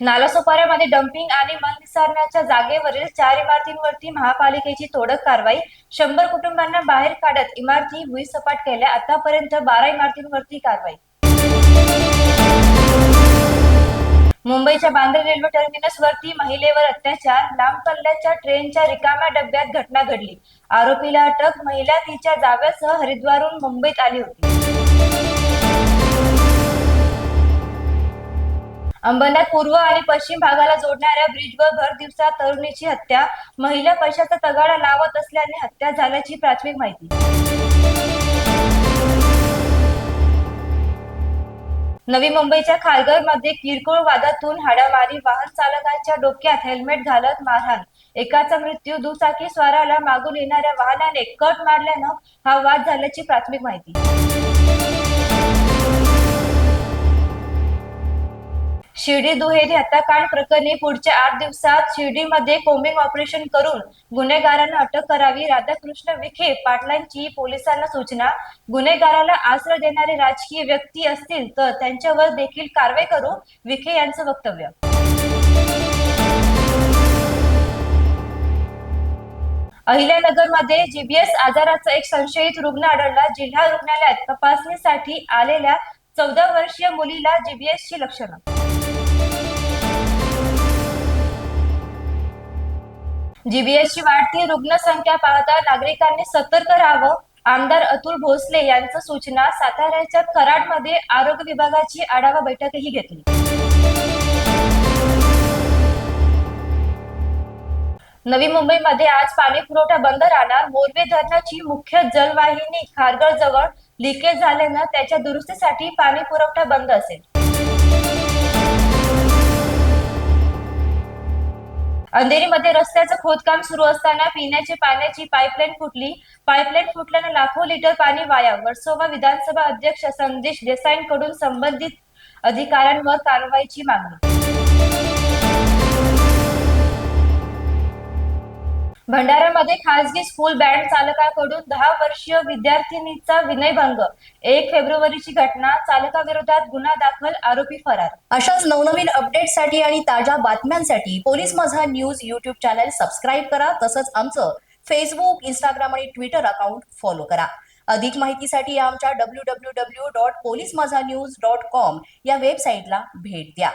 नालासोपाऱ्यामध्ये dumping आणि मन निसारण्याच्या जागेवरील चार इमारतींवरती महापालिकेची तोडक कारवाई शंभर कुटुंबांना बाहेर काढत इमारती भुईसपाट केल्या आतापर्यंत बारा इमारतींवरती कारवाई. मुंबईच्या बांद्रे रेल्वे टर्मिनस वरती महिलेवर अत्याचार लांब पल्ल्याच्या ट्रेनच्या रिकाम्या डब्यात घटना घडली. आरोपीला अटक महिला तिच्या जाव्यासह हरिद्वारहून मुंबईत आली होती. अंबरनाथ पूर्व आणि पश्चिम भागाला जोडणाऱ्या ब्रिजवर भर दिवसा तरुणीची हत्या महिला पैशाचा तगाडा लावत असल्याने हत्या झाल्याची प्राथमिक माहिती. नवी मुंबईच्या खारघरमध्ये किरकोळ वादातून हाडामारी वाहन चालकाच्या डोक्यात हेल्मेट घालत मारहाण. एकाचा मृत्यू दुचाकी स्वाराला मागून येणाऱ्या वाहनाने कट मारल्यानं हा वाद झाल्याची प्राथमिक माहिती. शिर्डी दुहेरी हत्याकांड प्रकरणी पुढच्या आठ दिवसात शिर्डीमध्ये कोम्बिंग ऑपरेशन करून गुन्हेगारांना अटक करावी. राधाकृष्ण विखे पाटलांची पोलिसांना सूचना. गुन्हेगाराला आश्रय देणारे राजकीय व्यक्ती असतील तर त्यांच्यावर देखील कारवाई करू विखे यांचं वक्तव्य. अहिल्यानगरमध्ये जीबीएस आजाराचा एक संशयित रुग्ण आढळला. जिल्हा रुग्णालयात तपासणीसाठी आलेल्या चौदा वर्षीय मुलीला जीबीएस ची लक्षणं. जीबीएसची वाढती रुग्णसंख्या पाहता नागरिकांनी सतर्क राहावं. आमदार अतुल भोसले यांचं सूचना साताऱ्याच्या कराडमध्ये आरोग्य विभागाची आढावा बैठकही घेतली. नवी मुंबईमध्ये आज पाणी पुरवठा बंद राहणार. मोरवे धरणाची मुख्य जलवाहिनी खारघर जवळ लिकेज झाल्यानं त्याच्या दुरुस्तीसाठी पाणी पुरवठा बंद असेल. अंधेरीमध्ये रस्त्याचं खोदकाम सुरू असताना पिण्याची पाण्याची पाईपलाईन फुटली. पाईपलाईन फुटल्यानं लाखो लिटर पाणी वाया. वर्सोवा विधानसभा अध्यक्ष संदेश देसाईंकडून संबंधित अधिकाऱ्यांवर कारवाईची मागणी. भंडाऱ्यामध्ये खासगी स्कूल बँड चालकाकडून दहा वर्षीय विद्यार्थिनीचा विनयभंग. एक फेब्रुवारीची घटना चालकाविरोधात गुन्हा दाखल आरोपी फरार. अशाच नवनवीन अपडेटसाठी आणि ताज्या बातम्यांसाठी police Majha news YouTube channel subscribe करा तसंच आमचं फेसबुक इंस्टाग्राम आणि ट्विटर अकाउंट फॉलो करा. अधिक माहितीसाठी आमच्या W W W dot police Majha news dot com या वेबसाईटला भेट द्या.